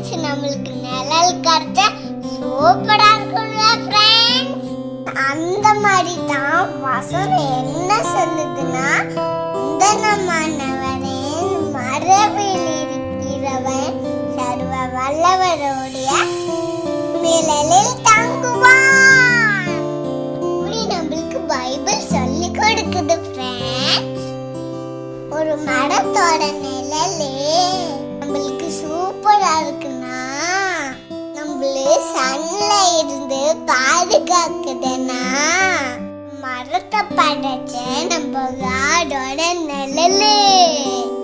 Friends நம்மளுக்கு நிழல் கிடைச்சா சூப்பரா இருக்கும்ல ஃப்ரெண்ட்ஸ் அந்த மாதிரி தான் வசனம் என்ன சொல்லுதுன்னா உந்தனமானவனே மரபில் இருக்கிறவன் சர்வ வல்லவருடைய நிழலில் தங்குவான். இப்படி நம்மளுக்கு பைபிள் சொல்லி கொடுக்குது ஃப்ரெண்ட்ஸ் ஒரு மரத்தோட நிழலே சூப்பரா இருக்குன்னா நம்மளே சன்ல இருந்து பாதுகாக்குதுன்னா மரத்தை படைச்ச நம்ம காடோட நிழலு.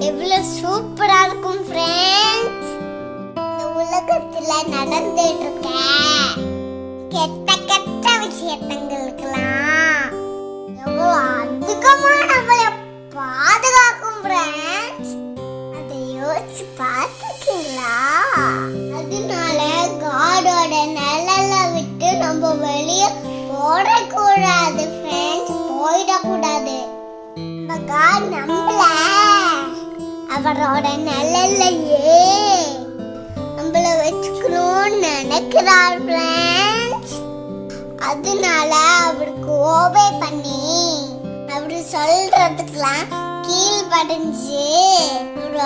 எவ்வளவு சூப்பரா இருக்கும் ஃப்ரெண்ட்ஸ் இந்த உலகத்துல நடந்துட்டு இருக்க கெட்ட கெட்ட விஷயத்தங்களுக்கெல்லாம் எவ்வளோ அதிகமா நம்மளை பாதுகாக்கும் ஃப்ரெண்ட்ஸ் அதை யோசிச்சு பார்த்துருக்கீங்களா? அதனால காடோட நிழலை விட்டு நம்ம வெளியே போடக்கூடாது ஃப்ரெண்ட்ஸ் போயிடக்கூடாது. நம்ம காட் நம்மள. அவரோட நிழல்லையே நம்மள வச்சுக்கணும்னு நினைக்கிறார் ஃப்ரெண்ட்ஸ் அதனால அவருக்கு ஓபே பண்ணி அவரு சொல்றதுக்கெல்லாம் கீழ்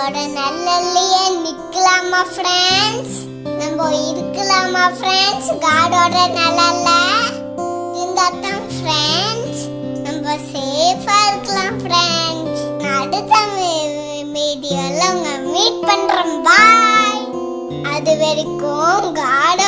உங்களோட நல்லல்லையே நிற்கலாமா நிக்கலாமா ஃப்ரெண்ட்ஸ் நம்ம இருக்கலாமா ஃப்ரெண்ட்ஸ் காடோட நல்லல்ல இருந்தால் தான் ஃப்ரெண்ட்ஸ் நம்ம சேஃபாக இருக்கலாம் ஃப்ரெண்ட்ஸ் அடுத்த வீடியோல உங்க மீட் பண்றேன். பாய் அது வரைக்கும் காடோ